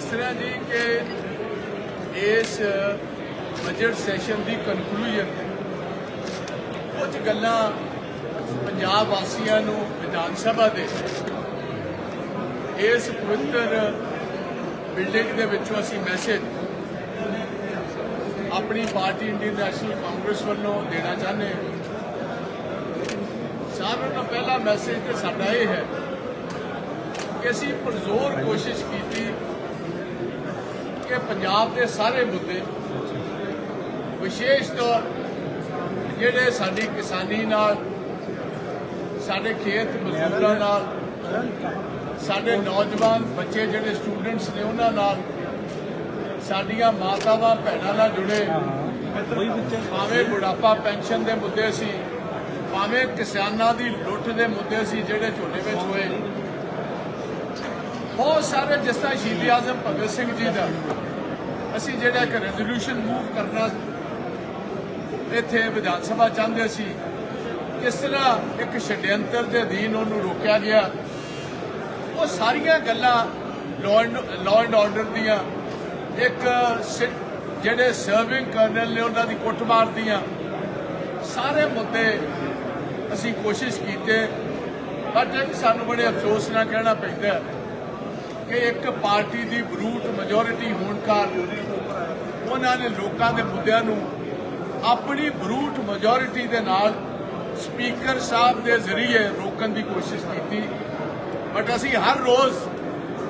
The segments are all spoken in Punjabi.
ਇਸ ਤਰ੍ਹਾਂ ਜੀ ਕਿ ਇਸ ਬਜਟ ਸੈਸ਼ਨ ਦੀ ਕਨਕਲੂਜਨ ਕੁਝ ਗੱਲਾਂ ਪੰਜਾਬ ਵਾਸੀਆਂ ਨੂੰ ਵਿਧਾਨ ਸਭਾ ਦੇ ਇਸ ਪਵਿੱਤਰ ਬਿਲਡਿੰਗ ਦੇ ਵਿੱਚੋਂ ਅਸੀਂ ਮੈਸੇਜ ਆਪਣੀ ਪਾਰਟੀ ਇੰਡੀਅਨ ਨੈਸ਼ਨਲ ਕਾਂਗਰਸ ਵੱਲੋਂ ਦੇਣਾ ਚਾਹੁੰਦੇ ਹਾਂ। ਸਾਰਿਆਂ ਤੋਂ ਪਹਿਲਾ ਮੈਸੇਜ ਤੇ ਸਾਡਾ ਇਹ ਹੈ ਕਿ ਅਸੀਂ ਪਰਜ਼ੋਰ ਕੋਸ਼ਿਸ਼ ਕੀਤੀ ਕਿ ਪੰਜਾਬ ਦੇ ਸਾਰੇ ਮੁੱਦੇ ਵਿਸ਼ੇਸ਼ ਤੌਰ ਜਿਹੜੇ ਸਾਡੀ ਕਿਸਾਨੀ ਨਾਲ, ਸਾਡੇ ਖੇਤ ਮਜ਼ਦੂਰਾਂ ਨਾਲ, ਸਾਡੇ ਨੌਜਵਾਨ ਬੱਚੇ ਜਿਹੜੇ ਸਟੂਡੈਂਟਸ ਨੇ ਉਹਨਾਂ ਨਾਲ, ਸਾਡੀਆਂ ਮਾਤਾਵਾਂ ਭੈਣਾਂ ਨਾਲ ਜੁੜੇ, ਭਾਵੇਂ ਬੁਢਾਪਾ ਪੈਨਸ਼ਨ ਦੇ ਮੁੱਦੇ ਸੀ, ਭਾਵੇਂ ਕਿਸਾਨਾਂ ਦੀ ਲੁੱਟ ਦੇ ਮੁੱਦੇ ਸੀ ਜਿਹੜੇ ਝੋਨੇ ਵਿੱਚ ਹੋਏ ਬਹੁਤ ਸਾਰੇ ਜਿਸ ਤਰ੍ਹਾਂ ਸ਼ਹੀਦ ਆਜ਼ਮ ਭਗਤ ਸਿੰਘ ਜੀ ਦਾ, ਅਸੀਂ ਜਿਹੜਾ ਇੱਕ ਰੈਜ਼ੋਲੂਸ਼ਨ ਮੂਵ ਕਰਨਾ ਇੱਥੇ ਵਿਧਾਨ ਸਭਾ ਚਾਹੁੰਦੇ ਸੀ, ਕਿਸ ਤਰ੍ਹਾਂ ਇੱਕ ਛਡਿਅੰਤਰ ਦੇ ਅਧੀਨ ਉਹਨੂੰ ਰੋਕਿਆ ਗਿਆ, ਉਹ ਸਾਰੀਆਂ ਗੱਲਾਂ ਲਾਅ ਐਂਡ ਆਰਡਰ ਦੀਆਂ, ਇੱਕ ਸਿ- ਜਿਹੜੇ ਸਰਵਿੰਗ ਕਰਨਲ ਨੇ ਉਹਨਾਂ ਦੀ ਕੁੱਟਮਾਰ ਦੀਆਂ, ਸਾਰੇ ਮੁੱਦੇ ਅਸੀਂ ਕੋਸ਼ਿਸ਼ ਕੀਤੇ, ਪਰ ਇੱਕ ਸਾਨੂੰ ਬੜੇ ਅਫਸੋਸ ਨਾਲ ਕਹਿਣਾ ਪੈਂਦਾ ਕਿ ਇੱਕ ਪਾਰਟੀ ਦੀ ਬਰੂਟ ਮੈਜੋਰਿਟੀ ਹੋਣ ਕਾਰਨ ਉਹਨਾਂ ਨੇ ਲੋਕਾਂ ਦੇ ਮੁੱਦਿਆਂ ਨੂੰ ਆਪਣੀ ਬਰੂਟ ਮੈਜੋਰਿਟੀ ਦੇ ਨਾਲ ਸਪੀਕਰ ਸਾਹਿਬ ਦੇ ਜ਼ਰੀਏ ਰੋਕਣ ਦੀ ਕੋਸ਼ਿਸ਼ ਕੀਤੀ। ਬਟ ਅਸੀਂ ਹਰ ਰੋਜ਼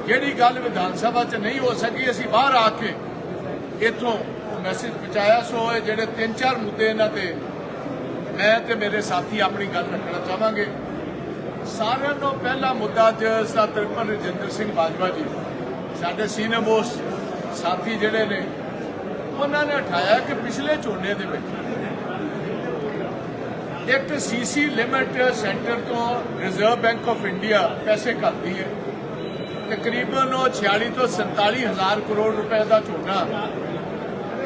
ਜਿਹੜੀ ਗੱਲ ਵਿਧਾਨ ਸਭਾ 'ਚ ਨਹੀਂ ਹੋ ਸਕੀ, ਅਸੀਂ ਬਾਹਰ ਆ ਕੇ ਇੱਥੋਂ ਮੈਸੇਜ ਪਹੁੰਚਾਇਆ। ਸੋ ਇਹ ਜਿਹੜੇ ਤਿੰਨ ਚਾਰ ਮੁੱਦੇ ਇਹਨਾਂ ਤੇ ਮੈਂ ਤੇ ਮੇਰੇ ਸਾਥੀ ਆਪਣੀ ਗੱਲ ਰੱਖਣਾ ਚਾਹਾਂਗੇ। ਸਾਰਿਆਂ ਤੋਂ ਪਹਿਲਾ ਮੁੱਦਾ ਜੋ ਸਾ ਤ੍ਰਿਪਨ ਰਜਿੰਦਰ ਸਿੰਘ ਬਾਜਵਾ ਜੀ। ਸਾਡੇ ਸੀਨੀਅਰ ਮੋਸਟ ਸਾਥੀ ਜਿਹੜੇ ਨੇ, ਉਹਨਾਂ ਨੇ ਉਠਾਇਆ ਕਿ ਪਿਛਲੇ ਝੋਨੇ ਦੇ ਵਿੱਚ ਇੱਕ ਸੀਸੀ ਲਿਮਿਟ ਸੈਂਟਰ ਤੋਂ ਰਿਜ਼ਰਵ ਬੈਂਕ ਆਫ ਇੰਡੀਆ ਪੈਸੇ ਕਰਦੀ ਹੈ। ਤਕਰੀਬਨ ਉਹ 46 ਤੋਂ 47 ਹਜ਼ਾਰ ਕਰੋੜ ਰੁਪਏ ਦਾ ਝੋਨਾ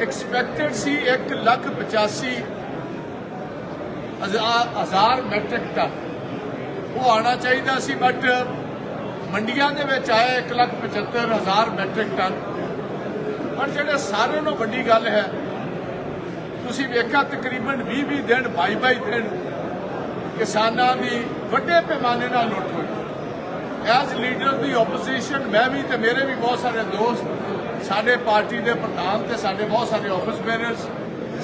ਐਕਸਪੈਕਟਡ ਸੀ 1 ਲੱਖ 85 ਹਜ਼ਾਰ ਹਜ਼ਾਰ ਮੈਟ੍ਰਿਕ ਟਨ। ਉਹ ਆਣਾ ਚਾਹੀਦਾ ਸੀ ਬਟ ਮੰਡੀਆਂ ਦੇ ਵਿੱਚ ਆਇਆ 1 ਲੱਖ 75 ਹਜ਼ਾਰ ਮੈਟ੍ਰਿਕ ਟਨ ਪਰ ਜਿਹੜੇ ਸਾਰਿਆਂ ਨੂੰ ਵੱਡੀ ਗੱਲ ਹੈ, ਤੁਸੀਂ ਵੇਖਿਆ ਤਕਰੀਬਨ 20 20 ਦਿਨ 22 22 ਦਿਨ ਕਿਸਾਨਾਂ ਦੀ ਵੱਡੇ ਪੈਮਾਨੇ ਨਾਲ ਲੁੱਟ ਹੋਈ। ਐਜ਼ ਲੀਡਰ ਦੀ ਆਪੋਜੀਸ਼ਨ ਮੈਂ ਵੀ ਤੇ ਮੇਰੇ ਵੀ ਬਹੁਤ ਸਾਰੇ ਦੋਸਤ, ਸਾਡੇ ਪਾਰਟੀ ਦੇ ਪ੍ਰਧਾਨ ਤੇ ਸਾਡੇ ਬਹੁਤ ਸਾਰੇ ਆਫਿਸ ਬੇਅਰਰਸ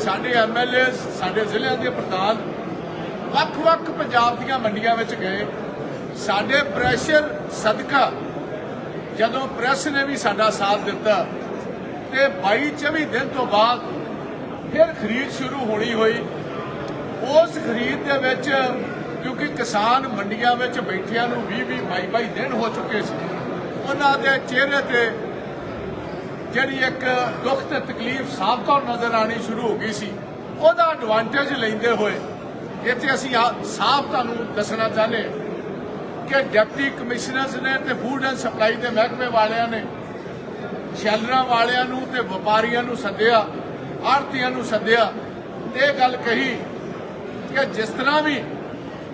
ਸਾਡੇ ਐਮਐਲਏਸ ਸਾਡੇ ਜ਼ਿਲ੍ਹਿਆਂ ਦੇ ਪ੍ਰਧਾਨ ਵੱਖ-ਵੱਖ ਪੰਜਾਬ ਦੀਆਂ ਮੰਡੀਆਂ ਵਿੱਚ ਗਏ। ਸਾਡੇ ਪ੍ਰੈਸ਼ਰ ਸਦਕਾ ਜਦੋਂ ਪ੍ਰੈਸ ਨੇ ਵੀ ਸਾਡਾ ਸਾਥ ਦਿੱਤਾ ਤੇ 22 24 ਦਿਨ ਤੋਂ ਬਾਅਦ ਫਿਰ ਖਰੀਦ ਸ਼ੁਰੂ ਹੋਣੀ ਹੋਈ। ਉਸ ਖਰੀਦ ਦੇ ਵਿੱਚ ਕਿਉਂਕਿ ਕਿਸਾਨ ਮੰਡੀਆਂ ਵਿੱਚ ਬੈਠਿਆਂ ਨੂੰ 20 20 22 22 ਦਿਨ ਹੋ ਚੁੱਕੇ ਸੀ। ਉਹਨਾਂ ਦੇ ਚਿਹਰੇ ਤੇ ਜਿਹੜੀ ਇੱਕ ਦੁੱਖ ਤੇ ਤਕਲੀਫ ਸਾਫ਼ ਤੌਰ ਨਜ਼ਰ ਆਣੀ ਸ਼ੁਰੂ ਹੋ ਗਈ ਸੀ। ਉਹਦਾ ਐਡਵਾਂਟੇਜ ਲੈਂਦੇ ਹੋਏ ਇੱਥੇ ਅਸੀਂ ਸਾਫ਼ ਤੁਹਾਨੂੰ ਦੱਸਣਾ ਚਾਹੁੰਦੇ ਕਿ ਡਿਪਟੀ ਕਮਿਸ਼ਨਰਸ ਨੇ ਤੇ ਫੂਡ ਐਂਡ ਸਪਲਾਈ ਦੇ ਮਹਿਕਮੇ ਵਾਲਿਆਂ ਨੇ ਸ਼ੈਲਰਾਂ ਵਾਲਿਆਂ ਨੂੰ ਤੇ ਵਪਾਰੀਆਂ ਨੂੰ ਸੱਦਿਆ ਆੜਤੀਆਂ ਨੂੰ ਸੱਦਿਆ ਇਹ ਗੱਲ ਕਹੀ ਕਿ ਜਿਸ ਤਰ੍ਹਾਂ ਵੀ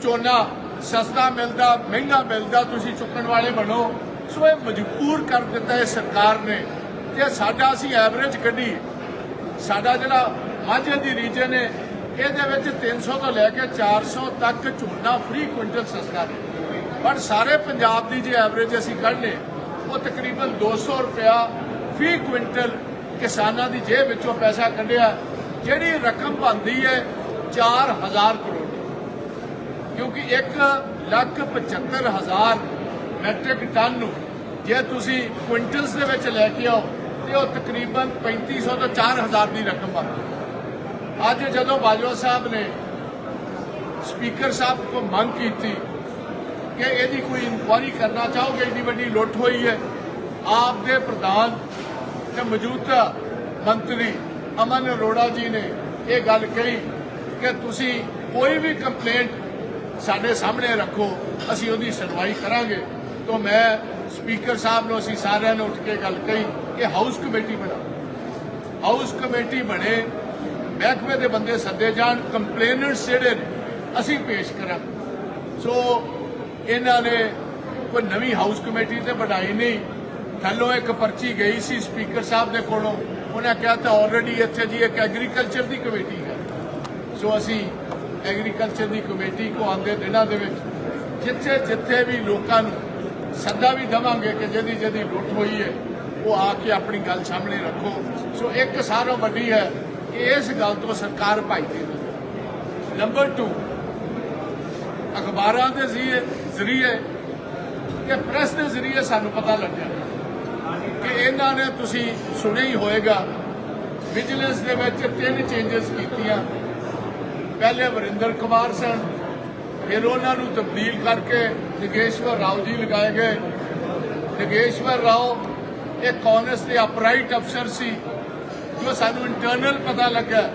ਝੋਨਾ ਸਸਤਾ ਮਿਲਦਾ, ਮਹਿੰਗਾ ਮਿਲਦਾ, ਤੁਸੀਂ ਚੁੱਕਣ ਵਾਲੇ ਬਣੋ, ਸੋ ਇਹ ਮਜਬੂਰ ਕਰ ਦਿੱਤਾ ਹੈ ਸਰਕਾਰ ਨੇ ਤੇ ਸਾਡਾ ਅਸੀਂ ਐਵਰੇਜ ਕੱਢੀ ਸਾਡਾ ਜਿਹੜਾ ਮਾਝੇ ਦੀ ਰੀਜਨ ਹੈ ਇਹਦੇ ਵਿੱਚ 300 ਤੋਂ ਲੈ ਕੇ 400 ਤੱਕ ਝੋਨਾ ਫ੍ਰੀ ਕੁਇੰਟਲ ਸਸਤਾ ਹੈ। ਪਰ ਸਾਰੇ ਪੰਜਾਬ ਦੀ ਜੇ ਐਵਰੇਜ ਅਸੀਂ ਕੱਢਨੇ ਉਹ ਤਕਰੀਬਨ 200 ਰੁਪਿਆ ਫੀ ਕੁਇੰਟਲ ਕਿਸਾਨਾਂ ਦੀ ਜੇਬ ਵਿੱਚੋਂ ਪੈਸਾ ਕੱਢਿਆ, ਜਿਹੜੀ ਰਕਮ ਬਣਦੀ ਹੈ 4000 ਕਰੋੜ ਕਿਉਂਕਿ 1 ਲੱਖ 75 ਹਜ਼ਾਰ ਮੈਟ੍ਰਿਕ ਟਨ ਨੂੰ ਜੇ ਤੁਸੀਂ ਕੁਇੰਟਲਸ ਦੇ ਵਿੱਚ ਲੈ ਕੇ ਆਓ, ਤੇ ਉਹ ਤਕਰੀਬਨ 3500 ਤੋਂ 4000 ਦੀ ਰਕਮ ਬਣਦੀ ਅੱਜ ਜਦੋਂ ਬਾਜਵਾ ਸਾਹਿਬ ਨੇ ਸਪੀਕਰ ਸਾਹਿਬ ਕੋ ਮੰਗ ਕੀਤੀ ਕਿ ਇਹਦੀ ਕੋਈ ਇਨਕੁਆਇਰੀ ਕਰਨਾ ਚਾਹੋਗੇ ਇੰਨੀ ਵੱਡੀ ਲੁੱਟ ਹੋਈ ਹੈ। ਆਪ ਦੇ ਪ੍ਰਧਾਨ ਤੇ ਮੌਜੂਦਾ ਮੰਤਰੀ ਅਮਨ ਅਰੋੜਾ ਜੀ ਨੇ ਇਹ ਗੱਲ ਕਹੀ ਕਿ ਤੁਸੀਂ ਕੋਈ ਵੀ ਕੰਪਲੇਂਟ ਸਾਡੇ ਸਾਹਮਣੇ ਰੱਖੋ, ਅਸੀਂ ਉਹਦੀ ਸੁਣਵਾਈ ਕਰਾਂਗੇ। ਤੋਂ ਮੈਂ ਸਪੀਕਰ ਸਾਹਿਬ ਨੂੰ ਅਸੀਂ ਸਾਰਿਆਂ ਨੇ ਉੱਠ ਕੇ ਗੱਲ ਕਹੀ ਕਿ ਹਾਊਸ ਕਮੇਟੀ ਬਣਾਓ। ਹਾਊਸ ਕਮੇਟੀ ਬਣੇ ਮਹਿਕਮੇ ਦੇ ਬੰਦੇ ਸੱਦੇ ਜਾਣ ਕੰਪਲੇਨਰਸ ਜਿਹੜੇ ਨੇ, ਅਸੀਂ ਪੇਸ਼ ਕਰਾਂ ਸੋ ਇਹਨਾਂ ਨੇ ਕੋਈ ਨਵੀਂ ਹਾਊਸ ਕਮੇਟੀ ਤੇ ਬਣਾਈ ਨਹੀਂ। ਥੱਲੋਂ ਇੱਕ ਪਰਚੀ ਗਈ ਸੀ ਸਪੀਕਰ ਸਾਹਿਬ ਦੇ ਕੋਲੋਂ। ਉਹਨੇ ਕਿਹਾ ਤਾਂ ਆਲਰੇਡੀ ਇੱਥੇ ਜੀ ਇੱਕ ਐਗਰੀਕਲਚਰ ਦੀ ਕਮੇਟੀ ਹੈ। ਸੋ ਅਸੀਂ ਐਗਰੀਕਲਚਰ ਦੀ ਕਮੇਟੀ ਕੋ ਆਉਂਦੇ ਦਿਨਾਂ ਦੇ ਵਿੱਚ ਜਿੱਥੇ ਜਿੱਥੇ ਵੀ ਲੋਕਾਂ ਨੂੰ ਸੱਦਾ ਵੀ ਦਵਾਂਗੇ ਕਿ ਜਿਹਦੀ ਜਿਹਦੀ ਲੁੱਟ ਹੋਈ ਹੈ, ਉਹ ਆ ਕੇ ਆਪਣੀ ਗੱਲ ਸਾਹਮਣੇ ਰੱਖੋ। ਸੋ ਇੱਕ ਸਾਰੋਂ ਵੱਡੀ ਹੈ ਇਸ ਗੱਲ ਤੋਂ ਸਰਕਾਰ ਭਾਈਦੀ ਹੈ ਨੰਬਰ 2 ਅਖਬਾਰਾਂ ਦੇ ਜ਼ਰੀਏ ਕਿ ਪ੍ਰੈਸ ਦੇ ਜ਼ਰੀਏ ਸਾਨੂੰ ਪਤਾ ਲੱਗਿਆ ਕਿ ਇਹਨਾਂ ਨੇ ਤੁਸੀਂ ਸੁਣਿਆ ਹੀ ਹੋਵੇਗਾ ਵਿਜੀਲੈਂਸ ਦੇ ਵਿੱਚ ਤਿੰਨ ਚੇਂਜਸ ਕੀਤੀਆਂ। ਪਹਿਲੇ ਵਰਿੰਦਰ ਕੁਮਾਰ ਸਨ, ਫਿਰ ਉਹਨਾਂ ਨੂੰ ਤਬਦੀਲ ਕਰਕੇ ਨਗੇਸ਼ਵਰ ਰਾਓ ਜੀ ਲਗਾਏ ਗਏ। ਨਗੇਸ਼ਵਰ ਰਾਓ, ਇਹ ਕਾਂਗਰਸ ਦੇ ਅਪਰਾਈਟ ਅਫਸਰ ਸੀ। ਜੋ ਸਾਨੂੰ ਇੰਟਰਨਲ ਪਤਾ ਲੱਗਾ,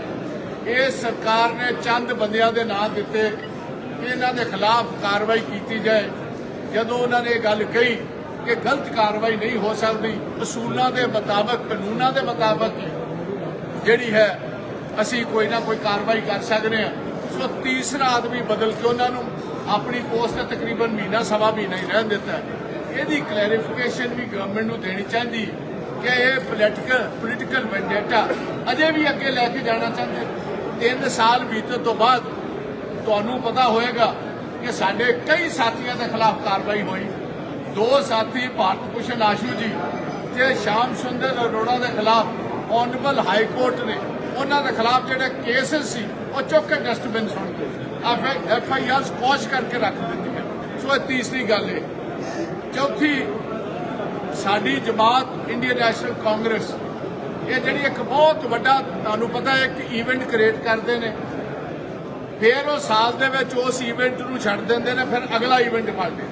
ਇਹ ਸਰਕਾਰ ਨੇ ਚੰਦ ਬੰਦਿਆਂ ਦੇ ਨਾਂ ਦਿੱਤੇ ਕਿ ਇਹਨਾਂ ਦੇ ਖਿਲਾਫ ਕਾਰਵਾਈ ਕੀਤੀ ਜਾਏ। ਜਦੋਂ ਉਹਨਾਂ ਨੇ ਇਹ ਗੱਲ ਕਹੀ ਕਿ ਗਲਤ ਕਾਰਵਾਈ ਨਹੀਂ ਹੋ ਸਕਦੀ, ਅਸੂਲਾਂ ਦੇ ਮੁਤਾਬਕ, ਕਾਨੂੰਨਾਂ ਦੇ ਮੁਤਾਬਕ ਜਿਹੜੀ ਹੈ, ਅਸੀਂ ਕੋਈ ਨਾ ਕੋਈ ਕਾਰਵਾਈ ਕਰ ਸਕਦੇ ਹਾਂ। ਸੋ ਤੀਸਰਾ ਆਦਮੀ ਬਦਲ ਕੇ ਉਹਨਾਂ ਨੂੰ ਆਪਣੀ ਪੋਸਟ ਤੇ ਤਕਰੀਬਨ ਮਹੀਨਾ, ਸਵਾ ਮਹੀਨਾ ਹੀ ਰਹਿਣ ਦਿੱਤਾ। ਇਹਦੀ ਕਲੈਰੀਫਿਕੇਸ਼ਨ ਵੀ ਗਵਰਨਮੈਂਟ ਨੂੰ ਦੇਣੀ ਚਾਹੀਦੀ। ਹੈ ਕਿ ਇਹ ਪੋਲੀਟੀਕਲ ਪੋਲੀਟੀਕਲ ਵੈਂਡੇਟਾ ਅਜੇ ਵੀ ਅੱਗੇ ਲੈ ਕੇ ਜਾਣਾ ਚਾਹੁੰਦੇ। ਤਿੰਨ ਸਾਲ ਬੀਤਣ ਤੋਂ ਬਾਅਦ ਤੁਹਾਨੂੰ ਪਤਾ ਹੋਏਗਾ ਕਿ ਸਾਡੇ ਕਈ ਸਾਥੀਆਂ ਦੇ ਖਿਲਾਫ ਕਾਰਵਾਈ ਹੋਈ। ਦੋ ਸਾਥੀ ਭਾਰਤ ਭੂਸ਼ਣ ਆਸ਼ੂ ਜੀ ਤੇ ਸ਼ਾਮ ਸੁੰਦਰ ਅਰੋੜਾ ਦੇ ਖਿਲਾਫ ਆਨਰੇਬਲ ਹਾਈ ਕੋਰਟ ਨੇ। ਉਹਨਾਂ ਦੇ ਖਿਲਾਫ ਜਿਹੜੇ ਕੇਸਸ ਸੀ, ਉਹ ਚੁੱਕ ਕੇ ਡਸਟਬਿਨ ਸੁੱਟ ਦਿੱਤੇ। ਐਫ ਆਈ ਆਰ ਸਪੋਸ਼ ਕਰਕੇ ਰੱਖ ਦਿੱਤੀਆਂ। ਸੋ ਇਹ ਤੀਸਰੀ ਗੱਲ ਹੈ ਚੌਥੀ ਸਾਡੀ ਜਮਾਤ ਇੰਡੀਅਨ ਨੈਸ਼ਨਲ ਕਾਂਗਰਸ, ਇਹ ਜਿਹੜੀ ਇੱਕ ਬਹੁਤ ਵੱਡਾ, ਤੁਹਾਨੂੰ ਪਤਾ ਇੱਕ ਇਵੈਂਟ ਕ੍ਰੀਏਟ ਕਰਦੇ ਨੇ। ਫਿਰ ਉਹ ਸਾਲ ਦੇ ਵਿੱਚ ਉਸ ਇਵੈਂਟ ਨੂੰ ਛੱਡ ਦਿੰਦੇ ਨੇ, ਫਿਰ ਅਗਲਾ ਇਵੈਂਟ ਕਰਦੇ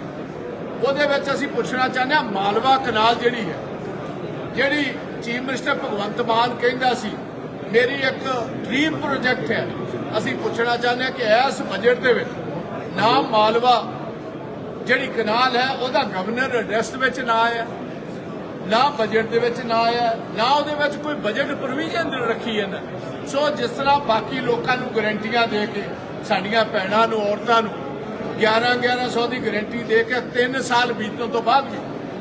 ਉਹਦੇ ਵਿੱਚ ਅਸੀਂ ਪੁੱਛਣਾ ਚਾਹੁੰਦੇ ਹਾਂ, ਮਾਲਵਾ ਕਨਾਲ ਜਿਹੜੀ ਹੈ, ਜਿਹੜੀ ਚੀਫ ਮਿਨਿਸਟਰ ਭਗਵੰਤ ਮਾਨ ਕਹਿੰਦਾ ਸੀ, ਮੇਰੀ ਇੱਕ ਡ੍ਰੀਮ ਪ੍ਰੋਜੈਕਟ ਹੈ। ਅਸੀਂ ਪੁੱਛਣਾ ਚਾਹੁੰਦੇ ਹਾਂ ਕਿ ਇਸ ਬਜਟ ਦੇ ਵਿੱਚ ਨਾ ਮਾਲਵਾ, ਜਿਹੜੀ ਕਨਾਲ ਹੈ, ਉਹਦਾ ਗਵਰਨਰ ਐਡਰੈਸ ਵਿੱਚ ਨਾ ਆਇਆ। ਨਾ ਬਜਟ ਦੇ ਵਿੱਚ ਨਾ ਆਇਆ, ਨਾ ਉਹਦੇ ਵਿੱਚ ਕੋਈ ਬਜਟ ਪ੍ਰੋਵੀਜ਼ਨ ਰੱਖੀ ਹੈ ਨਾ। ਸੋ ਜਿਸ ਤਰ੍ਹਾਂ ਬਾਕੀ ਲੋਕਾਂ ਨੂੰ ਗਰੰਟੀਆਂ ਦੇ ਕੇ, ਸਾਡੀਆਂ ਭੈਣਾਂ ਨੂੰ, ਔਰਤਾਂ ਨੂੰ 11 1100 ਦੀ ਗਰੰਟੀ ਦੇ ਕੇ 3 ਸਾਲ ਬੀਤਣ ਤੋਂ ਬਾਅਦ ਵੀ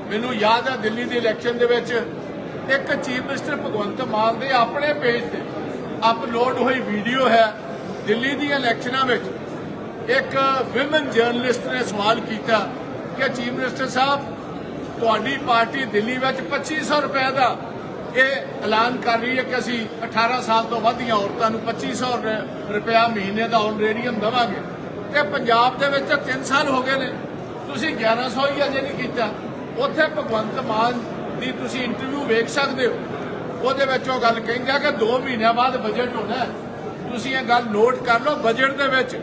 ਮੈਨੂੰ ਯਾਦ ਹੈ ਦਿੱਲੀ ਦੇ ਇਲੈਕਸ਼ਨ ਦੇ ਵਿੱਚ ਇੱਕ ਚੀਫ ਮਿਨਿਸਟਰ ਭਗਵੰਤ ਮਾਨ ਦੇ ਆਪਣੇ ਪੇਜ ਤੇ ਅਪਲੋਡ ਹੋਈ ਵੀਡੀਓ ਹੈ ਦਿੱਲੀ ਦੀਆਂ ਇਲੈਕਸ਼ਨਾਂ ਵਿੱਚ। ਇੱਕ ਵਿਮਨ ਜਰਨਲਿਸਟ ਨੇ ਸਵਾਲ ਕੀਤਾ ਕਿ ਚੀਫ ਮਿਨਿਸਟਰ ਸਾਹਿਬ ਤੁਹਾਡੀ ਪਾਰਟੀ ਦਿੱਲੀ ਵਿੱਚ 2500 ਰੁਪਏ ਦਾ ਇਹ ਐਲਾਨ ਕਰ ਰਹੀ ਹੈ ਕਿ ਅਸੀਂ 18 ਸਾਲ ਤੋਂ ਵੱਧ ਦੀਆਂ ਔਰਤਾਂ ਨੂੰ 2500 ਰ- ਰੁਪਇਆ ਮਹੀਨੇ ਦਾ ਆਨਰੇਡੀਅਮ ਦੇਵਾਂਗੇ। ਤੇ ਪੰਜਾਬ ਦੇ ਵਿੱਚ ਤਾਂ 3 ਸਾਲ ਹੋ ਗਏ ਨੇ। ਤੁਸੀਂ 1100 ਹੀ ਅਜੇ ਨਹੀਂ ਕੀਤਾ। ਉੱਥੇ ਭਗਵੰਤ ਮਾਨ ਦੀ ਤੁਸੀਂ ਇੰਟਰਵਿਊ ਵੇਖ ਸਕਦੇ ਹੋ। ਉਹਦੇ ਵਿੱਚ ਉਹ ਗੱਲ ਕਹਿੰਦਾ ਕਿ 2 ਮਹੀਨਿਆਂ ਬਾਅਦ ਬਜਟ ਹੋਣਾ ਤੁਸੀਂ ਇਹ ਗੱਲ ਨੋਟ ਕਰ ਲਓ ਬਜਟ ਦੇ ਵਿੱਚ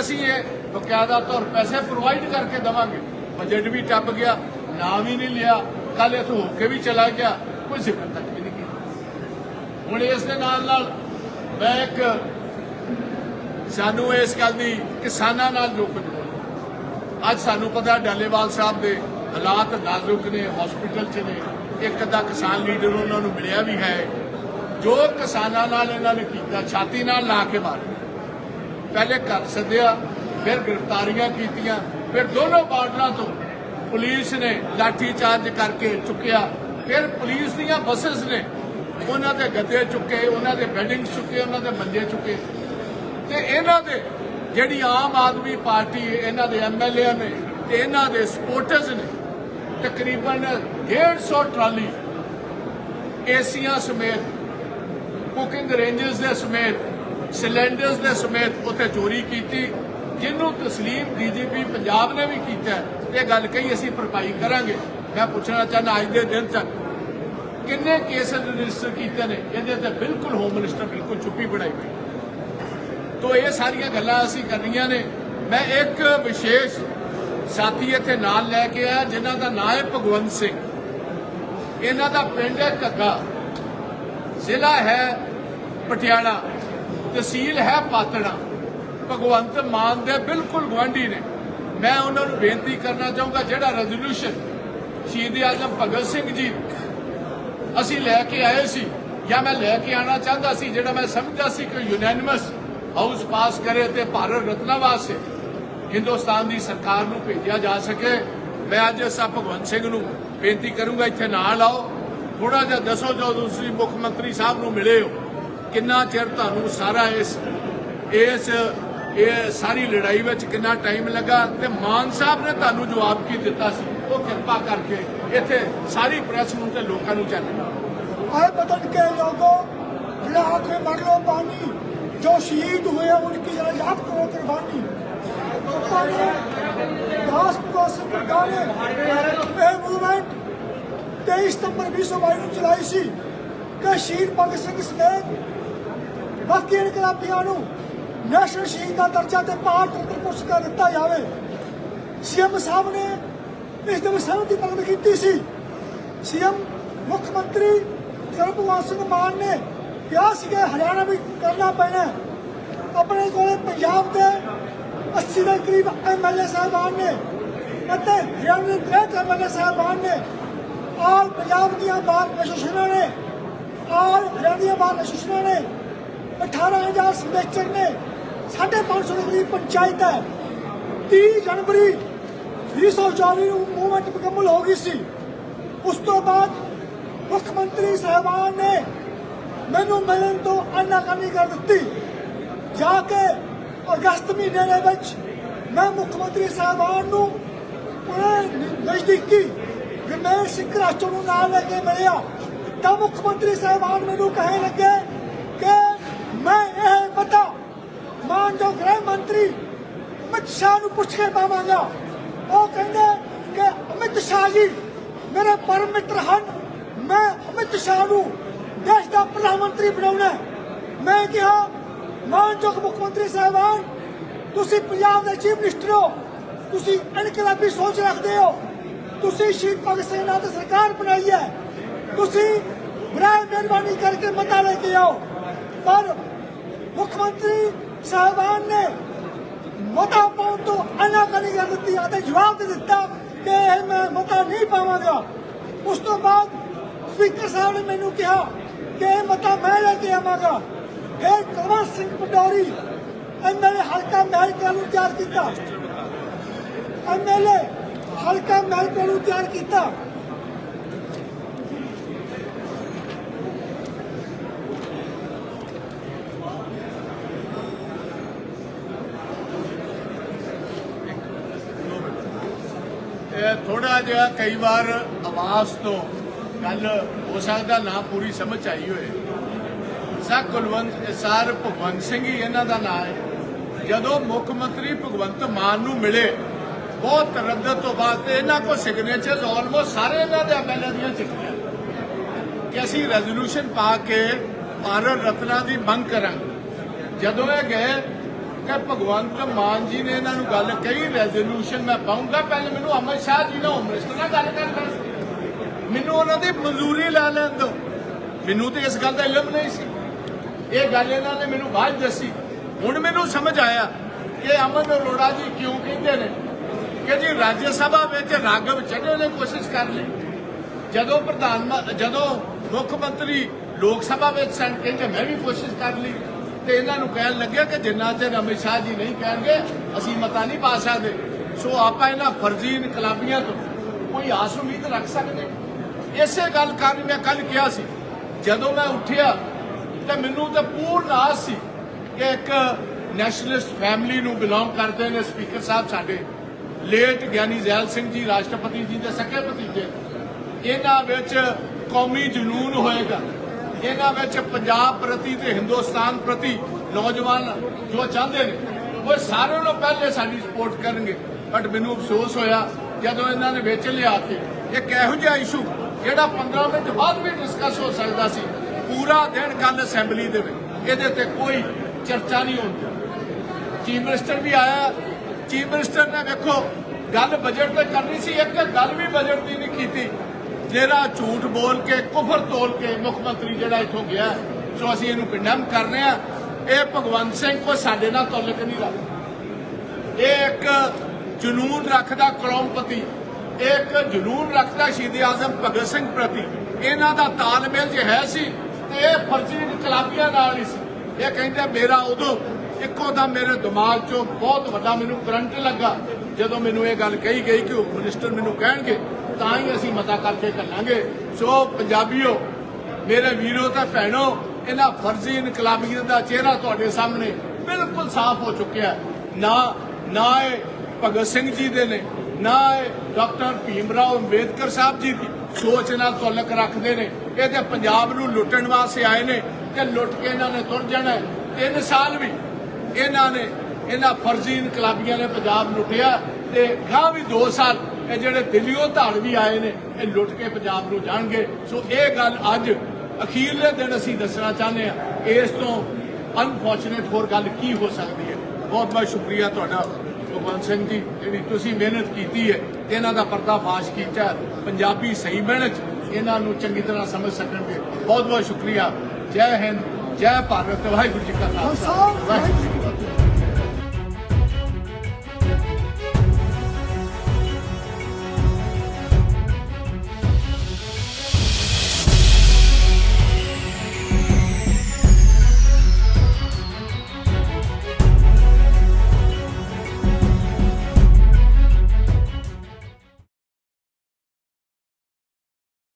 ਅਸੀਂ ਇਹ ਬਕਾਇਦਾ ਤੌਰ ਪੈਸੇ ਪ੍ਰੋਵਾਈਡ ਕਰਕੇ ਦਵਾਂਗੇ। ਬਜਟ ਵੀ ਟੱਪ ਗਿਆ। ਨਾਮ ਹੀ ਨਹੀਂ ਲਿਆ। ਕੱਲ ਇਥੋਂ ਹੋ ਕੇ ਵੀ ਚਲਾ ਗਿਆ। ਕੋਈ ਜ਼ਿਕਰ ਤੱਕ ਵੀ ਨਹੀਂ ਕੀਤਾ। ਹੁਣ ਇਸ ਦੇ ਨਾਲ ਨਾਲ ਮੈਂ ਇੱਕ ਸਾਨੂੰ ਇਸ ਗੱਲ ਦੀ ਕਿਸਾਨਾਂ ਨਾਲ ਲੋਕ ਅੱਜ ਸਾਨੂੰ ਪਤਾ ਡਾਲੇਵਾਲ ਸਾਹਿਬ ਦੇ ਹਾਲਾਤ ਨਾਜ਼ੁਕ ਨੇ ਹਸਪੀਟਲ 'ਚ ਨੇ। ਇੱਕ ਅੱਧਾ ਕਿਸਾਨ ਲੀਡਰ ਉਹਨਾਂ ਨੂੰ ਮਿਲਿਆ ਵੀ ਹੈ। ਜੋ ਕਿਸਾਨਾਂ ਨਾਲ ਇਹਨਾਂ ਨੇ ਕੀਤਾ, ਛਾਤੀ ਨਾਲ ਲਾ ਕੇ ਮਾਰਿਆ। ਪਹਿਲੇ ਘਰ ਸੱਦਿਆ, ਫਿਰ ਗ੍ਰਿਫਤਾਰੀਆਂ ਕੀਤੀਆਂ, ਫਿਰ ਦੋਨੋਂ ਬਾਰਡਰਾਂ ਤੋਂ ਪੁਲਿਸ ਨੇ ਲਾਠੀ ਚਾਰਜ ਕਰਕੇ ਚੁੱਕਿਆ। ਫਿਰ ਪੁਲਿਸ ਦੀਆਂ ਬੱਸਸ ਨੇ ਉਹਨਾਂ ਦੇ ਗੱਦੇ ਚੁੱਕੇ, ਉਹਨਾਂ ਦੇ ਬੈਡਿੰਗ ਚੁੱਕੇ, ਉਹਨਾਂ ਦੇ ਮੰਜੇ ਚੁੱਕੇ। ਤੇ ਇਹਨਾਂ ਦੇ ਜਿਹੜੀ ਆਮ ਆਦਮੀ ਪਾਰਟੀ, ਇਹਨਾਂ ਦੇ ਐਮਐਲਏ ਨੇ ਤੇ ਇਹਨਾਂ ਦੇ ਸਪੋਰਟਰਸ ਨੇ ਤਕਰੀਬਨ 150 ਟਰਾਲੀ ਏਸੀਆਂ ਸਮੇਤ ਕੁਕਿੰਗ ਰੇਂਜਸ ਦੇ ਸਮੇਤ ਸਿਲੰਡਰਸ ਦੇ ਸਮੇਤ ਉੱਥੇ ਚੋਰੀ ਕੀਤੀ। ਜਿਹਨੂੰ ਤਸਲੀਮ ਡੀਜੀਪੀ ਪੰਜਾਬ ਨੇ ਵੀ ਕੀਤਾ ਇਹ ਗੱਲ ਕਹੀ ਅਸੀਂ ਭਰਪਾਈ ਕਰਾਂਗੇ। ਮੈਂ ਪੁੱਛਣਾ ਚਾਹੁੰਦਾ ਅੱਜ ਦੇ ਦਿਨ ਤੱਕ ਕਿੰਨੇ ਕੇਸ ਰਜਿਸਟਰ ਕੀਤੇ ਨੇ? ਇਹਦੇ ਤੇ ਬਿਲਕੁਲ ਹੋਮ ਮਿਨਿਸਟਰ ਬਿਲਕੁਲ ਚੁੱਪੀ ਬਣਾਈ ਹੋਈ ਤੋ ਇਹ ਸਾਰੀਆਂ ਗੱਲਾਂ ਅਸੀਂ ਕਰਨੀਆਂ ਨੇ। ਮੈਂ ਇੱਕ ਵਿਸ਼ੇਸ਼ ਸਾਥੀ ਇੱਥੇ ਨਾਲ ਲੈ ਕੇ ਆਇਆ, ਜਿਨ੍ਹਾਂ ਦਾ ਨਾਂ ਹੈ ਭਗਵੰਤ ਸਿੰਘ। ਇਹਨਾਂ ਦਾ ਪਿੰਡ ਹੈ ਘੱਗਾ। ਜ਼ਿਲ੍ਹਾ ਹੈ ਪਟਿਆਲਾ। ਤਹਿਸੀਲ ਹੈ ਪਾਤੜਾ। ਭਗਵੰਤ ਮਾਨ ਦੇ ਬਿਲਕੁਲ ਗੁਆਂਢੀ ਨੇ। ਮੈਂ ਉਹਨਾਂ ਨੂੰ ਬੇਨਤੀ ਕਰਨਾ ਚਾਹੂੰਗਾ, ਜਿਹੜਾ ਰੈਜ਼ੋਲੂਸ਼ਨ ਸ਼ਹੀਦ ਆਜ਼ਮ ਭਗਤ ਸਿੰਘ ਜੀ ਅਸੀਂ ਲੈ ਕੇ ਆਏ ਸੀ, ਜਾਂ ਮੈਂ ਲੈ ਕੇ ਆਣਾ ਚਾਹੁੰਦਾ ਸੀ, ਜਿਹੜਾ ਮੈਂ ਸਮਝਦਾ ਸੀ ਕਿ ਯੂਨੈਨਿਮਸ ਹਾਊਸ ਪਾਸ ਕਰੇ ਤੇ ਭਾਰਤ ਰਤਨਾ ਵਾਸਤੇ ਹਿੰਦੁਸਤਾਨ ਦੀ ਸਰਕਾਰ ਨੂੰ ਭੇਜਿਆ ਜਾ ਸਕੇ। ਮੈਂ ਅੱਜ ਸਭ ਭਗਵੰਤ ਸਿੰਘ ਨੂੰ ਬੇਨਤੀ ਕਰੂੰਗਾ, ਇੱਥੇ ਨਾਲ ਆਓ। ਥੋੜਾ ਜਿਹਾ ਦੱਸੋ, ਜੋ ਤੁਸੀਂ ਮੁੱਖ ਮੰਤਰੀ ਸਾਹਿਬ ਨੂੰ ਮਿਲੇ ਹੋ, ਕਿੰਨਾ ਚਿਰ ਤੁਹਾਨੂੰ ਸਾਰਾ ਇਸ ਇਸ ਇਹ ਸਾਰੀ ਲੜਾਈ ਵਿੱਚ ਕਿੰਨਾ ਟਾਈਮ ਲੱਗਾ ਤੇ ਮਾਨ ਸਾਹਿਬ ਨੇ ਤੁਹਾਨੂੰ ਜਵਾਬ ਕੀ ਦਿੱਤਾ ਸੀ? ਉਹ ਕਿਰਪਾ ਕਰਕੇ ਇੱਥੇ ਸਾਰੀ ਪ੍ਰੈਸ ਨੂੰ ਤੇ ਲੋਕਾਂ ਨੂੰ ਚਾਹੀਦਾ ਆਏ ਬਦਲ ਕੇ ਲੋਕੋ, ਜਿਹੜਾ ਆਖੇ ਮੰਗ ਲੋ ਪਾਣੀ ਜੋ ਸ਼ਹੀਦ ਹੋਏ ਉਨਕੀ ਜਰਾ ਯਾਦ ਕਰੋ ਕੁਰਬਾਨੀ ਦਾਸ ਕੋ ਸਰਕਾਰ ਮੂਵਮੈਂਟ 23 ਸਤੰਬਰ 2022 ਨੂੰ ਚਲਾਈ ਸੀ ਕਿ ਸ਼ਹੀਦ ਭਗਤ ਸਿੰਘ ਸਮੇਤ ਬਾਕੀ ਇਨਕਲਾਬੀਆਂ ਨੂੰ ਨੈਸ਼ਨਲ ਸ਼ਹੀਦ ਦਾ ਦਰਜਾ ਤੇ ਭਾਰਤ ਰਤਨ ਪੁਰਸਕਾਰ ਦਿੱਤਾ ਜਾਵੇ। ਸੀਐਮ ਸਾਹਿਬ ਨੇ ਇਸ ਦੇ ਵਿੱਚ ਸਹਿਮਤੀ ਪ੍ਰਗਟ ਕੀਤੀ ਸੀ। ਸੀਐਮ ਮੁੱਖ ਮੰਤਰੀ ਸਰਬਜੀਤ ਸਿੰਘ ਮਾਨ ਨੇ ਕਿਹਾ ਸੀ ਕਿ ਹਰਿਆਣਾ ਵੀ ਕਰਨਾ ਪੈਣਾ ਆਪਣੇ ਕੋਲੇ ਪੰਜਾਬ ਦੇ 80 ਦੇ ਕਰੀਬ ਐਮਐਲਏ ਸਾਹਿਬਾਨ ਨੇ ਅਤੇ ਹਰਿਆਣਾ ਦੇ 63 ਐਮਐਲਏ ਸਾਹਿਬਾਨ ਨੇ ਔਰ ਪੰਜਾਬ ਦੀਆਂ ਬਾਰ ਐਸੋਸੀਏਸ਼ਨਾਂ ਨੇ ਔਰ ਹਰਿਆਣਾ ਦੀਆਂ ਬਾਰ ਐਸੋਸੀਏਸ਼ਨਾਂ ਨੇ 18000 ਸਮੇਚਰ ਨੇ 550 ਦੇ ਕਰੀਬ ਪੰਚਾਇਤ ਹੈ। 30 ਜਨਵਰੀ 2024 ਨੂੰ ਮੂਵਮੈਂਟ ਮੁਕੰਮਲ ਹੋ ਗਈ ਸੀ। ਉਸ ਤੋਂ ਬਾਅਦ ਮੁੱਖ ਮੰਤਰੀ ਸਾਹਿਬਾਨ ਨੇ ਮੈਨੂੰ ਮਿਲਣ ਤੋਂ ਆਨਾਕਾਨੀ ਕਰ ਦਿੱਤੀ। ਜਾ ਕੇ ਅਗਸਤ ਮਹੀਨੇ ਦੇ ਵਿੱਚ ਮੈਂ ਮੁੱਖ ਮੰਤਰੀ ਸਾਹਿਬਾਨ ਨੂੰ ਉਹਨਾਂ ਨਜ਼ਦੀਕੀ ਗਰਮੇਲ ਸਿੰਘ ਰਾਸ਼ਟਰ ਨੂੰ ਨਾਲ ਲੈ ਕੇ ਮਿਲਿਆ। ਤਾਂ ਮੁੱਖ ਮੰਤਰੀ ਸਾਹਿਬਾਨ ਮੈਨੂੰ ਕਹਿਣ ਲੱਗੇ ਕਿ ਮੈਂ ਇਹ ਪਤਾ ਮਾਨਯੋਗ ਗ੍ਰਹਿ ਮੰਤਰੀ ਅਮਿਤ ਸ਼ਾਹ ਨੂੰ ਪੁੱਛ ਕੇ ਪਾਵਾਂਗਾ। ਉਹ ਕਹਿੰਦੇ ਕਿ ਅਮਿਤ ਸ਼ਾਹ ਜੀ, ਮੇਰੇ ਪਰਮ ਮਿੱਤਰ ਹਨ। ਮੈਂ ਅਮਿਤ ਸ਼ਾਹ ਨੂੰ ਦੇਸ਼ ਦਾ ਪ੍ਰਧਾਨ ਮੰਤਰੀ ਬਣਾਉਣਾ ਮੈਂ ਕਿਹਾ ਮਾਨਯੋਗ ਮੁੱਖ ਮੰਤਰੀ ਸਾਹਿਬਾਨ ਤੁਸੀਂ ਪੰਜਾਬ ਦੇ ਚੀਫ ਮਿਨਿਸਟਰ ਹੋ। ਤੁਸੀਂ ਇਨਕਲਾਬੀ ਸੋਚ ਰੱਖਦੇ ਹੋ। ਤੁਸੀਂ ਸ਼ਹੀਦ ਭਗਤ ਸਿੰਘ ਨਾਲ ਸਰਕਾਰ ਬਣਾਈ ਹੈ। ਤੁਸੀਂ ਬਰਾਏ ਮਿਹਰਬਾਨੀ ਕਰਕੇ ਮਤਾ ਲੈ ਕੇ ਆਓ। ਪਰ ਮੁੱਖ ਮੰਤਰੀ ਸਾਹਿਬਾਨ ਨੇ ਮਤਾ ਪਾਉਣ ਤੋਂ ਅਨਾਕਾਨੀ ਕਰ ਦਿੱਤੀ ਅਤੇ ਜਵਾਬ ਦੇ ਦਿੱਤਾ ਕਿ ਇਹ ਮੈਂ ਮਤਾ ਨਹੀਂ ਪਾਵਾਂਗਾ ਉਸ ਤੋਂ ਬਾਅਦ ਸਪੀਕਰ ਸਾਹਿਬ ਨੇ ਮੈਨੂੰ ਕਿਹਾ ਕਿ ਇਹ ਮਤਾ ਮੈਂ ਲੈ ਕੇ ਆਵਾਂਗਾ ਫਿਰ ਕੁਲਵੰਤ ਸਿੰਘ ਪਟੌਰੀ ਐਮਐਲਏ ਹਲਕਾ ਮਹਿਲ ਨੂੰ ਤਿਆਰ ਕੀਤਾ ਐਮਐਲਏ ਹਲਕਾ ਮਹਿਲ ਨੂੰ ਤਿਆਰ ਕੀਤਾ ਥੋੜਾ ਜਿਹਾ ਕਈ ਵਾਰ ਆਵਾਜ਼ ਤੋਂ ਗੱਲ ਹੋ ਸਕਦਾ ਨਾ ਪੂਰੀ ਸਮਝ ਆਈ ਹੋਏ। ਸਾ ਕੁਲਵੰਤ ਸਰ ਭਗਵੰਤ ਸਿੰਘ ਹੀ ਇਹਨਾਂ ਦਾ ਨਾਮ ਹੈ। ਜਦੋਂ ਮੁੱਖ ਮੰਤਰੀ ਭਗਵੰਤ ਮਾਨ ਨੂੰ ਮਿਲੇ, ਬਹੁਤ ਤਰੱਦਦ ਤੋਂ ਬਾਅਦ ਇਹਨਾਂ ਕੋ ਸਿਗਨੇਚਰ ਆਲਮੋਸਟ ਸਾਰੇ ਇਹਨਾਂ ਦੇ ਐਮਐਲਏ ਦੀਆਂ ਚਿੱਠੀਆਂ। ਕਿ ਅਸੀਂ ਰੈਜ਼ੋਲੂਸ਼ਨ ਪਾ ਕੇ ਭਾਰਤ ਰਤਨਾ ਦੀ ਮੰਗ ਕਰਾਂਗੇ। ਜਦੋਂ ਇਹ ਗਏ ਕਿ ਭਗਵੰਤ ਮਾਨ ਜੀ ਨੇ ਇਹਨਾਂ ਨੂੰ ਗੱਲ ਕਹੀ ਰੈਜ਼ੋਲੂਸ਼ਨ ਮੈਂ ਪਾਉਂਗਾ। ਪਹਿਲੇ ਮੈਨੂੰ ਅਮਰ ਸ਼ਾਹ ਜੀ ਨੇ ਹੋਮ ਮਿਨਿਸਟਰ ਨਾਲ ਗੱਲ ਕਰਨਾ ਸੀ। ਮੈਨੂੰ ਉਹਨਾਂ ਦੀ ਮਨਜ਼ੂਰੀ ਲੈ ਲੈਣ ਦਿਓ। ਮੈਨੂੰ ਤੇ ਇਸ ਗੱਲ ਦਾ ਇਲਮ ਨਹੀਂ ਸੀ। ਇਹ ਗੱਲ ਇਹਨਾਂ ਨੇ ਮੈਨੂੰ ਬਾਅਦ ਦੱਸੀ। ਹੁਣ ਮੈਨੂੰ ਸਮਝ ਆਇਆ ਕਿ ਅਮਨ ਅਰੋੜਾ ਜੀ ਕਿਉਂ ਕਹਿੰਦੇ ਨੇ ਕਿ ਜੀ ਰਾਜ ਸਭਾ ਵਿੱਚ ਰਾਗਵ ਚੜ੍ਹਨ ਨੇ ਕੋਸ਼ਿਸ਼ ਕਰ ਲਈ। ਜਦੋਂ ਪ੍ਰਧਾਨ ਜਦੋਂ ਮੁੱਖ ਮੰਤਰੀ ਲੋਕ ਸਭਾ ਵਿੱਚ ਸਨ, ਕਹਿੰਦੇ ਮੈਂ ਵੀ ਕੋਸ਼ਿਸ਼ ਕਰ ਲਈ। ਤੇ ਇਹਨਾਂ ਨੂੰ ਕਹਿਣ ਲੱਗਿਆ ਕਿ ਜਿੰਨਾ ਚਿਰ ਅਮਿਤ ਸ਼ਾਹ ਜੀ ਨਹੀਂ ਕਹਿਣਗੇ, ਅਸੀਂ ਮਤਾ ਨਹੀਂ ਪਾ ਸਕਦੇ। ਸੋ ਆਪਾਂ ਇਹਨਾਂ ਫਰਜ਼ੀ ਇਨਕਲਾਬੀਆਂ ਤੋਂ ਕੋਈ ਆਸ ਉਮੀਦ ਰੱਖ ਸਕਦੇ ਇਸੇ ਗੱਲ ਕਾਰਨ ਮੈਂ ਕੱਲ ਕਿਹਾ ਸੀ, ਜਦੋਂ ਮੈਂ ਉੱਠਿਆ, ਤੇ ਮੈਨੂੰ ਤਾਂ ਪੂਰਨ ਆਸ ਸੀ ਕਿ ਇੱਕ ਨੈਸ਼ਨਲਿਸਟ ਫੈਮਿਲੀ ਨੂੰ ਬਿਲੋਂਗ ਕਰਦੇ ਨੇ ਸਪੀਕਰ ਸਾਹਿਬ ਸਾਡੇ। ਲੇਟ ਗਿਆਨੀ ਜ਼ੈਲ ਸਿੰਘ ਜੀ, ਰਾਸ਼ਟਰਪਤੀ ਜੀ ਦੇ ਸਕੇ ਭਤੀਜੇ। ਇਹਨਾਂ ਵਿੱਚ ਕੌਮੀ ਜਨੂਨ ਹੋਏਗਾ। ਇਹਨਾਂ ਵਿੱਚ ਪੰਜਾਬ ਪ੍ਰਤੀ ਤੇ ਹਿੰਦੁਸਤਾਨ ਪ੍ਰਤੀ ਨੌਜਵਾਨ ਜੋ ਚਾਹੁੰਦੇ ਨੇ, ਉਹ ਸਾਰਿਆਂ ਨੂੰ ਪਹਿਲੇ ਸਾਡੀ ਸਪੋਰਟ ਕਰਨਗੇ। ਬਟ ਮੈਨੂੰ ਅਫਸੋਸ ਹੋਇਆ, ਜਦੋਂ ਇਹਨਾਂ ਨੇ ਵਿੱਚ ਲਿਆ ਕੇ, ਇੱਕ ਇਹੋ ਜਿਹਾ ਇਸ਼ੂ ਜਿਹੜਾ 15 ਮਿੰਟ ਬਾਅਦ ਵੀ ਡਿਸਕਸ ਹੋ ਸਕਦਾ ਸੀ, ਪੂਰਾ ਦਿਨ ਕੱਲ ਅਸੈਂਬਲੀ ਦੇ ਵਿੱਚ। ਇਹਦੇ ਤੇ ਕੋਈ ਚਰਚਾ ਨਹੀਂ ਹੁੰਦੀ ਚੀਫ ਮਿਨਿਸਟਰ ਵੀ ਆਇਆ ਚੀਫ ਮਿਨਿਸਟਰ ਨੇ ਵੇਖੋ, ਗੱਲ ਬਜਟ ਤੇ ਕਰਨੀ ਸੀ, ਇੱਕ ਗੱਲ ਵੀ ਬਜਟ ਦੀ ਨਹੀਂ ਕੀਤੀ। ਜਿਹੜਾ ਝੂਠ ਬੋਲ ਕੇ, ਕੁਫਰ ਤੋਲ ਕੇ ਮੁੱਖ ਮੰਤਰੀ ਜਿਹੜਾ ਇੱਥੋਂ ਗਿਆ, ਸੋ ਅਸੀਂ ਇਹਨੂੰ ਕੰਡਮ ਕਰ ਰਹੇ ਹਾਂ। ਇਹ ਭਗਵੰਤ ਸਿੰਘ ਕੋ ਸਾਡੇ ਨਾਲ ਤਾਲੁਕ ਨਹੀਂ ਰੱਖਦਾ। ਇਹ ਇੱਕ ਜਨੂਨ ਰੱਖਦਾ ਕੌਮਪਤੀ ਇੱਕ ਜਨੂਨ ਰੱਖਦਾ ਸ਼ਹੀਦ ਆਜ਼ਮ ਭਗਤ ਸਿੰਘ ਪ੍ਰਤੀ। ਇਹਨਾਂ ਦਾ ਤਾਲਮੇਲ ਜੇ ਹੈ ਸੀ, ਤੇ ਇਹ ਫਰਜ਼ੀ ਇਨਕਲਾਬੀਆਂ ਨਾਲ ਹੀ ਸੀ। ਇਹ ਕਹਿੰਦੇ, ਮੇਰਾ ਉਦੋਂ ਇੱਕੋ ਦਾ ਮੇਰੇ ਦਿਮਾਗ 'ਚੋਂ ਬਹੁਤ ਵੱਡਾ ਮੈਨੂੰ ਕਰੰਟ ਲੱਗਾ, ਜਦੋਂ ਮੈਨੂੰ ਇਹ ਗੱਲ ਕਹੀ ਗਈ ਕਿ ਉਹ ਮਿਨਿਸਟਰ ਮੈਨੂੰ ਕਹਿਣਗੇ ਤਾਂ ਹੀ ਅਸੀਂ ਮਤਾ ਕਰਕੇ ਕੱਲਾਂਗੇ ਸੋ ਪੰਜਾਬੀਓ, ਮੇਰੇ ਵੀਰੋ ਤੇ ਭੈਣੋ, ਇਹਨਾਂ ਫਰਜ਼ੀ ਇਨਕਲਾਬੀਆਂ ਦਾ ਚਿਹਰਾ ਤੁਹਾਡੇ ਸਾਹਮਣੇ ਬਿਲਕੁਲ ਸਾਫ਼ ਹੋ ਚੁੱਕਿਆ ਨਾ ਨਾ ਇਹ ਭਗਤ ਸਿੰਘ ਜੀ ਦੇ ਨੇ, ਨਾ ਇਹ ਡਾਕਟਰ ਭੀਮ ਰਾਓ ਅੰਬੇਦਕਰ ਸਾਹਿਬ ਜੀ ਦੀ ਸੋਚ ਨਾਲ ਤਾਲੁਕ ਰੱਖਦੇ ਨੇ। ਇਹ ਤੇ ਪੰਜਾਬ ਨੂੰ ਲੁੱਟਣ ਵਾਸਤੇ ਆਏ ਨੇ ਤੇ ਲੁੱਟ ਕੇ ਇਹਨਾਂ ਨੇ ਤੁਰ ਜਾਣਾ ਤਿੰਨ ਸਾਲ ਵੀ ਇਹਨਾਂ ਨੇ, ਇਹਨਾਂ ਫਰਜ਼ੀ ਇਨਕਲਾਬੀਆਂ ਨੇ ਪੰਜਾਬ ਲੁੱਟਿਆ ਤੇ ਗਾਂ ਵੀ 2 ਸਾਲ ਇਹ ਜਿਹੜੇ ਦਿੱਲੀੋਂ ਧਾੜ ਵੀ ਆਏ ਨੇ, ਇਹ ਲੁੱਟ ਕੇ ਪੰਜਾਬ ਨੂੰ ਜਾਣਗੇ। ਸੋ ਇਹ ਗੱਲ ਅੱਜ ਅਖੀਰਲੇ ਦਿਨ ਅਸੀਂ ਦੱਸਣਾ ਚਾਹੁੰਦੇ ਹਾਂ, ਇਸ ਤੋਂ ਅਨਫੋਰਚੂਨੇਟ ਹੋਰ ਗੱਲ ਕੀ ਹੋ ਸਕਦੀ ਹੈ? ਬਹੁਤ ਬਹੁਤ ਸ਼ੁਕਰੀਆ ਤੁਹਾਡਾ ਭਗਵੰਤ ਸਿੰਘ ਜੀ, ਜਿਹੜੀ ਤੁਸੀਂ ਮਿਹਨਤ ਕੀਤੀ ਹੈ, ਇਹਨਾਂ ਦਾ ਪਰਦਾਫਾਸ਼ ਕੀਤਾ ਪੰਜਾਬੀ ਸਹੀ ਮਿਹਨਤ 'ਚ ਇਹਨਾਂ ਨੂੰ ਚੰਗੀ ਤਰ੍ਹਾਂ ਸਮਝ ਸਕਣਗੇ। ਬਹੁਤ ਬਹੁਤ ਸ਼ੁਕਰੀਆ। ਜੈ ਹਿੰਦ, ਜੈ ਭਾਰਤ, ਵਾਹਿਗੁਰੂ ਜੀ ਕਾ ਖਾਲਸਾ। ਵਾਹਿਗੁਰੂ